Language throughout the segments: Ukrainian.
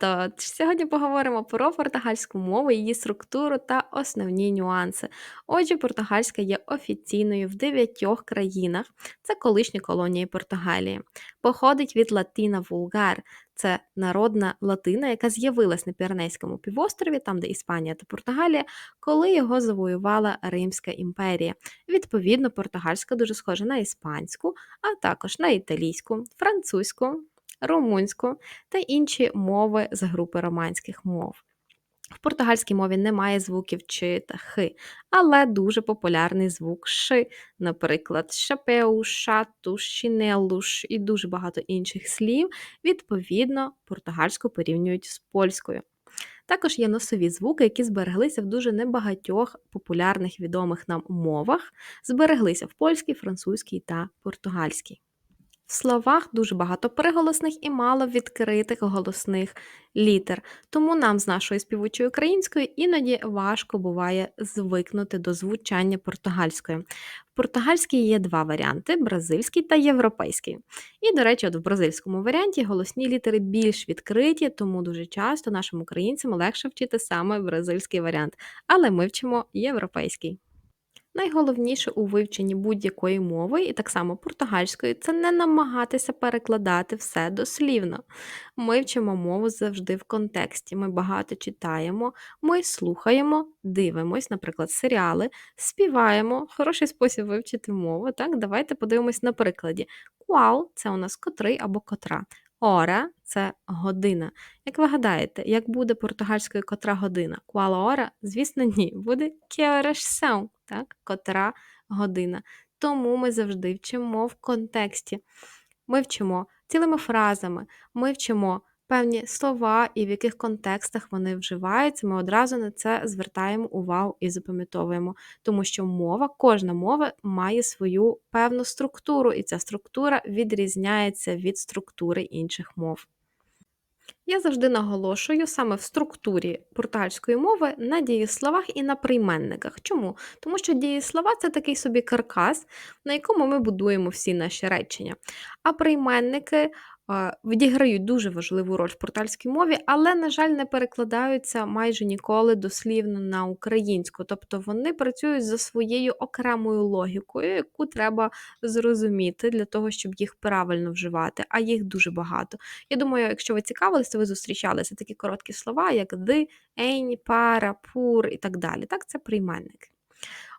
То сьогодні поговоримо про португальську мову, її структуру та основні нюанси. Отже, португальська є офіційною в дев'ятьох країнах, це колишні колонії Португалії. Походить від латина вулгар, це народна латина, яка з'явилась на Піренейському півострові, там де Іспанія та Португалія, коли його завоювала Римська імперія. Відповідно, португальська дуже схожа на іспанську, а також на італійську, французьку румунську та інші мови з групи романських мов. В португальській мові немає звуків чи та хи, але дуже популярний звук ши, наприклад, шапеу, шату, шинелуш і дуже багато інших слів, відповідно, португальську порівнюють з польською. Також є носові звуки, які збереглися в дуже небагатьох популярних відомих нам мовах, збереглися в польській, французькій та португальській. В словах дуже багато приголосних і мало відкритих голосних літер, тому нам з нашої співучої української іноді важко буває звикнути до звучання португальської. В португальській є два варіанти бразильський та європейський. І, до речі, от в бразильському варіанті голосні літери більш відкриті, тому дуже часто нашим українцям легше вчити саме бразильський варіант. Але ми вчимо європейський. Найголовніше у вивченні будь-якої мови, і так само португальської, це не намагатися перекладати все дослівно. Ми вчимо мову завжди в контексті. Ми багато читаємо, ми слухаємо, дивимось, наприклад, серіали, співаємо. Хороший спосіб вивчити мову. Так, Давайте подивимось на прикладі. Qual – це у нас котрий або котра. Ора це година. Як ви гадаєте, як буде португальською котра година? Куала ора? Звісно, ні. Буде que так? котра година. Тому ми завжди вчимо в контексті. Ми вчимо цілими фразами, ми вчимо певні слова і в яких контекстах вони вживаються, ми одразу на це звертаємо увагу і запам'ятовуємо, тому що мова, кожна мова має свою певну структуру, і ця структура відрізняється від структури інших мов. Я завжди наголошую саме в структурі португальської мови на дієсловах і на прийменниках. Чому? Тому що дієслова це такий собі каркас, на якому ми будуємо всі наші речення. А прийменники відіграють дуже важливу роль в портальській мові, але, на жаль, не перекладаються майже ніколи дослівно на українську. Тобто вони працюють за своєю окремою логікою, яку треба зрозуміти для того, щоб їх правильно вживати, а їх дуже багато. Я думаю, якщо ви цікавилися, ви зустрічалися такі короткі слова, як ди, ень, пара, пур і так далі. Так, це прийменники.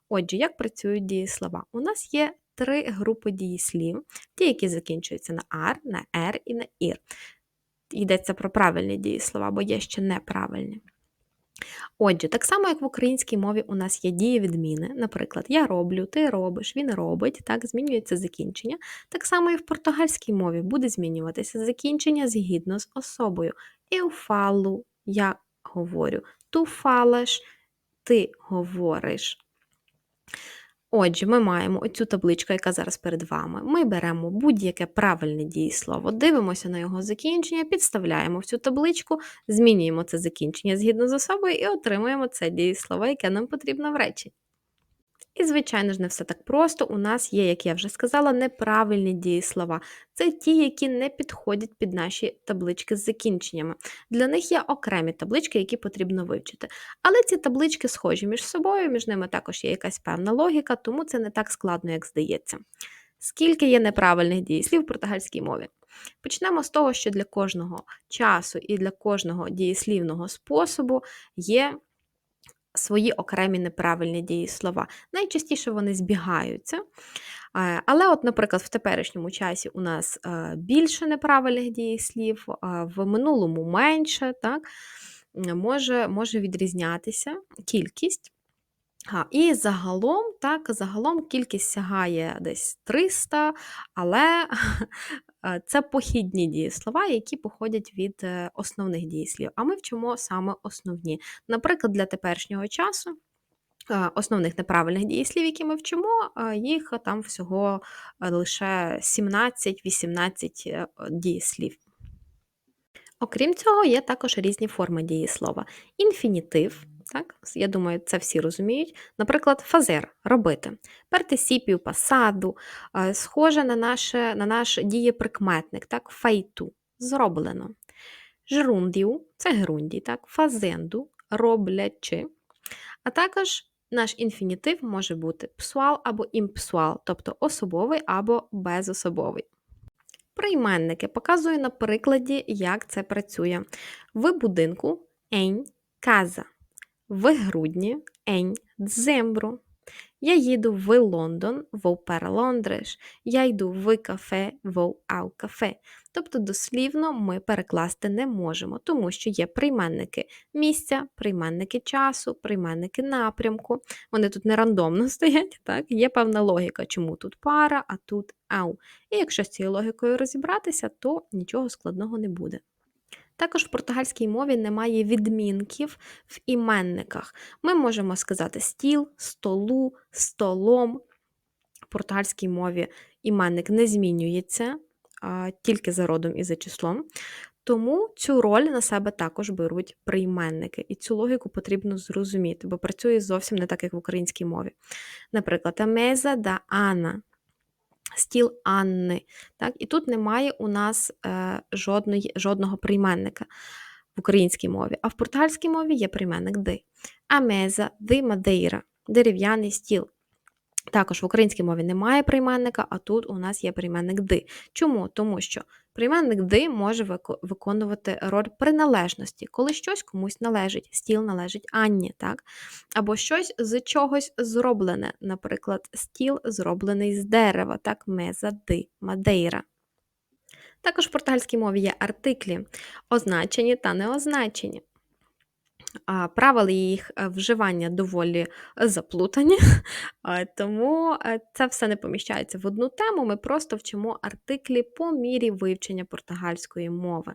Отже, як працюють дієслова? У нас є три групи дієслів, ті, які закінчуються на ар, на ер і на ір. Йдеться про правильні дієслова, бо є ще неправильні. Отже, так само, як в українській мові у нас є дієвідміни, наприклад, я роблю, ти робиш, він робить, так, змінюється закінчення. Так само і в португальській мові буде змінюватися закінчення згідно з особою. Eu falo, я говорю, tu falas, ти говориш. Отже, ми маємо оцю табличку, яка зараз перед вами. Ми беремо будь-яке правильне дієслово, дивимося на його закінчення, підставляємо в цю табличку, змінюємо це закінчення згідно з особою і отримуємо це дієслово, яке нам потрібно в речі. І, звичайно ж, не все так просто. У нас є, як я вже сказала, неправильні дієслова. Це ті, які не підходять під наші таблички з закінченнями. Для них є окремі таблички, які потрібно вивчити. Але ці таблички схожі між собою, між ними також є якась певна логіка, тому це не так складно, як здається. Скільки є неправильних дієслів в португальській мові? Почнемо з того, що для кожного часу і для кожного дієслівного способу є свої окремі неправильні дієслова. Найчастіше вони збігаються. Е, але, от, наприклад, в теперішньому часі у нас е, більше неправильних дієслів, в минулому менше, так, може, може відрізнятися кількість. А, І загалом, так, загалом кількість сягає десь 300, але це похідні дієслова, які походять від е, основних дієслів. А ми вчимо саме основні. Наприклад, для теперішнього часу. Основних неправильних дієслів, які ми вчимо, їх там всього е, лише 17-18 е, дієслів. Окрім цього, є також різні форми дієслова. Інфінітив, так? Я думаю, це всі розуміють. Наприклад, фазер робити. Партисіпію, пасаду, схоже на наше, на наш дієприкметник, так? фейту зроблено. жрундіу це грундій, так, фазенду роблячи. А також наш інфінітив може бути псуал або імпсуал, тобто особовий або безособовий. Прийменники показую на прикладі, як це працює. В будинку ень каза. В грудні ень дзембру. Я їду в Лондон, вou para Londres. Я йду в кафе, vou ao кафе. Тобто, дослівно ми перекласти не можемо, тому що є прийменники місця, прийменники часу, прийменники напрямку. Вони тут не рандомно стоять, так? Є певна логіка, чому тут пара, а тут ау. І якщо з цією логікою розібратися, то нічого складного не буде. Також в португальській мові немає відмінків в іменниках. Ми можемо сказати стіл, столу, столом. В португальській мові іменник не змінюється а, тільки за родом і за числом. Тому цю роль на себе також беруть прийменники. І цю логіку потрібно зрозуміти, бо працює зовсім не так, як в українській мові. Наприклад, «a да Ана стіл Анни. Так? І тут немає у нас е, жодної, жодного прийменника в українській мові, а в португальській мові є прийменник ди. Амеза, ди мадейра, дерев'яний стіл. Також в українській мові немає прийменника, а тут у нас є прийменник ди. Чому? Тому що прийменник ди може виконувати роль приналежності, коли щось комусь належить, стіл належить Анні, так? Або щось з чогось зроблене, наприклад, стіл зроблений з дерева, так, меза ди, мадейра. Також в португальській мові є артиклі, означені та неозначені. Правила їх е, вживання доволі заплутані, тому е, це все не поміщається в одну тему. Ми просто вчимо артиклі по мірі вивчення португальської мови.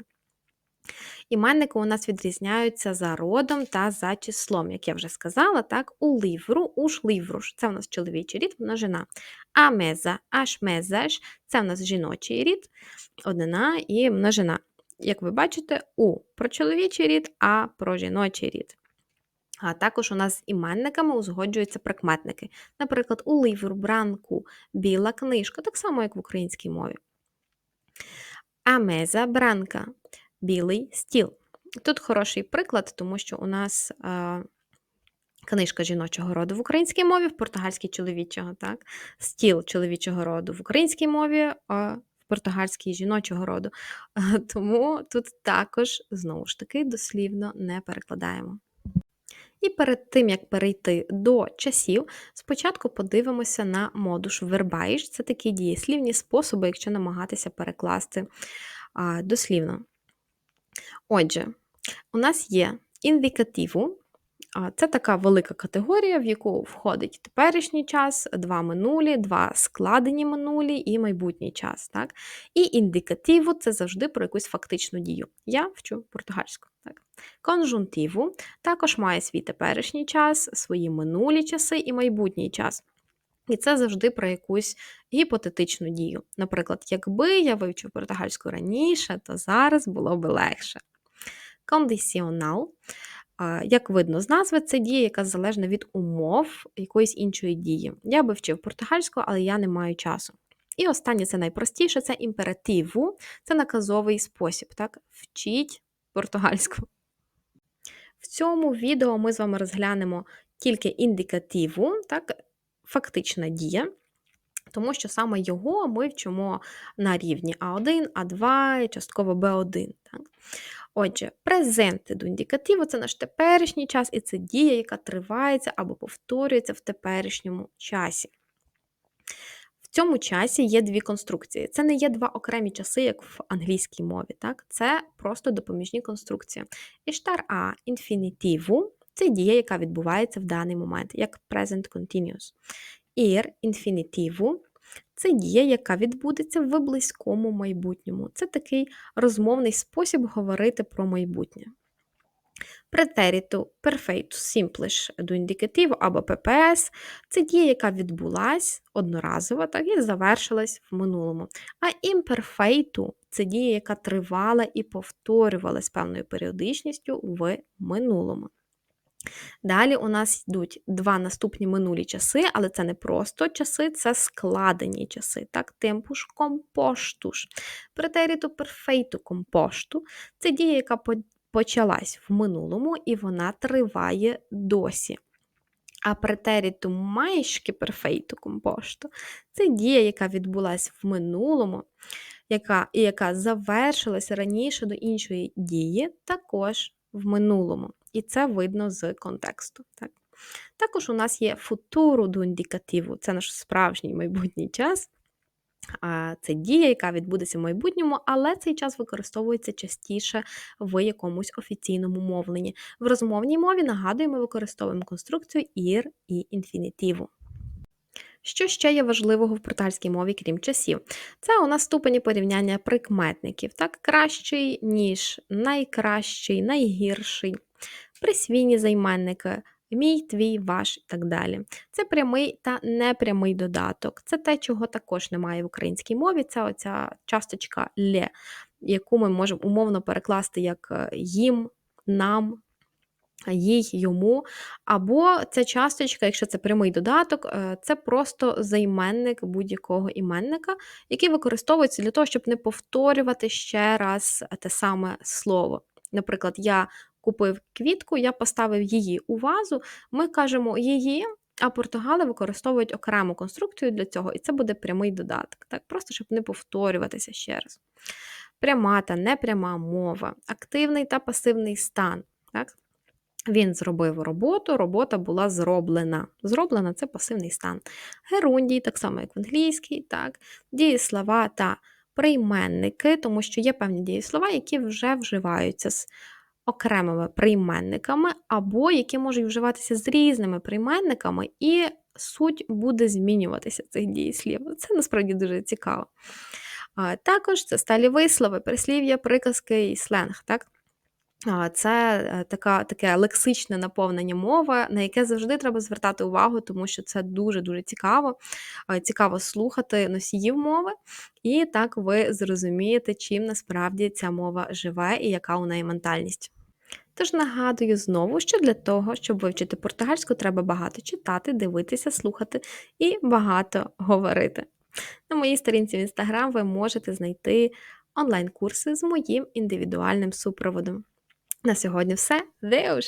Іменники у нас відрізняються за родом та за числом, як я вже сказала, так, у ливру, уж ливруш це у нас чоловічий рід, множина. А меза, аш мезаш це у нас жіночий рід, однина і множина як ви бачите, У про чоловічий рід, А про жіночий рід. А також у нас з іменниками узгоджуються прикметники. Наприклад, у ливр, бранку, біла книжка, так само, як в українській мові. Амеза бранка, білий стіл. Тут хороший приклад, тому що у нас а, книжка жіночого роду в українській мові, в португальській чоловічого, так? стіл чоловічого роду в українській мові, а португальський жіночого роду. Тому тут також, знову ж таки, дослівно не перекладаємо. І перед тим, як перейти до часів, спочатку подивимося на модуш вербаїш. Це такі дієслівні способи, якщо намагатися перекласти дослівно. Отже, у нас є індикативу, це така велика категорія, в яку входить теперішній час, два минулі, два складені минулі і майбутній час. Так? І індикативу це завжди про якусь фактичну дію. Я вчу португальську. Так? Конжунтиву також має свій теперішній час, свої минулі часи і майбутній час. І це завжди про якусь гіпотетичну дію. Наприклад, якби я вивчив португальську раніше, то зараз було би легше. Кондиціонал – як видно з назви, це дія, яка залежна від умов якоїсь іншої дії. Я би вчив португальську, але я не маю часу. І останнє це найпростіше це імперативу, це наказовий спосіб. Так? Вчіть португальську. В цьому відео ми з вами розглянемо тільки індикативу, так? фактична дія, тому що саме його ми вчимо на рівні А1, А2 частково Б1. Так? Отже, презенти до індикативу це наш теперішній час, і це дія, яка тривається або повторюється в теперішньому часі. В цьому часі є дві конструкції. Це не є два окремі часи, як в англійській мові. Так? Це просто допоміжні конструкції. Іштар А інфінітиву це дія, яка відбувається в даний момент, як present continuous. Ір інфінітиву це дія, яка відбудеться в близькому майбутньому. Це такий розмовний спосіб говорити про майбутнє. Претеріту perfeito simples до індикативу або ППС це дія, яка відбулась одноразово, так і завершилась в минулому. А імперфейту це дія, яка тривала і повторювалась певною періодичністю в минулому. Далі у нас йдуть два наступні минулі часи, але це не просто часи, це складені часи. Так, темпуш компоштуш. Претеріту перфейту компошту це дія, яка почалась в минулому і вона триває досі. А претеріту майшки перфейту компошту це дія, яка відбулась в минулому, яка, яка завершилася раніше до іншої дії, також в минулому. І це видно з контексту. Так. Також у нас є футуру до індикативу, це наш справжній майбутній час. Це дія, яка відбудеться в майбутньому, але цей час використовується частіше в якомусь офіційному мовленні. В розмовній мові, нагадую, ми використовуємо конструкцію ір і інфінітиву. Що ще є важливого в португальській мові, крім часів? Це у нас ступені порівняння прикметників. Так, кращий, ніж найкращий, найгірший, присвійні займенники, мій, твій, ваш і так далі. Це прямий та непрямий додаток. Це те, чого також немає в українській мові. Це оця часточка лє, яку ми можемо умовно перекласти як е, їм, нам, їй, йому. Або ця часточка, якщо це прямий додаток, е, це просто займенник будь-якого іменника, який використовується для того, щоб не повторювати ще раз те саме слово. Наприклад, я купив квітку, я поставив її у вазу, ми кажемо її. А португали використовують окрему конструкцію для цього, і це буде прямий додаток, так? просто щоб не повторюватися ще раз. Пряма та непряма мова, активний та пасивний стан. Так? Він зробив роботу, робота була зроблена. Зроблена це пасивний стан. Герундій, так само, як в англійській, так, дієслова та прийменники, тому що є певні дієслова, які вже вживаються з окремими прийменниками, або які можуть вживатися з різними прийменниками, і суть буде змінюватися цих дієслів. Це насправді дуже цікаво. Також це сталі вислови, прислів'я, приказки і сленг. так? Це е, така, таке лексичне наповнення мови, на яке завжди треба звертати увагу, тому що це дуже-дуже цікаво. Е, цікаво слухати носіїв мови, і так ви зрозумієте, чим насправді ця мова живе і яка у неї ментальність. Тож нагадую знову, що для того, щоб вивчити португальську, треба багато читати, дивитися, слухати і багато говорити. На моїй сторінці в інстаграм ви можете знайти онлайн-курси з моїм індивідуальним супроводом. На сьогодні все. Деуш!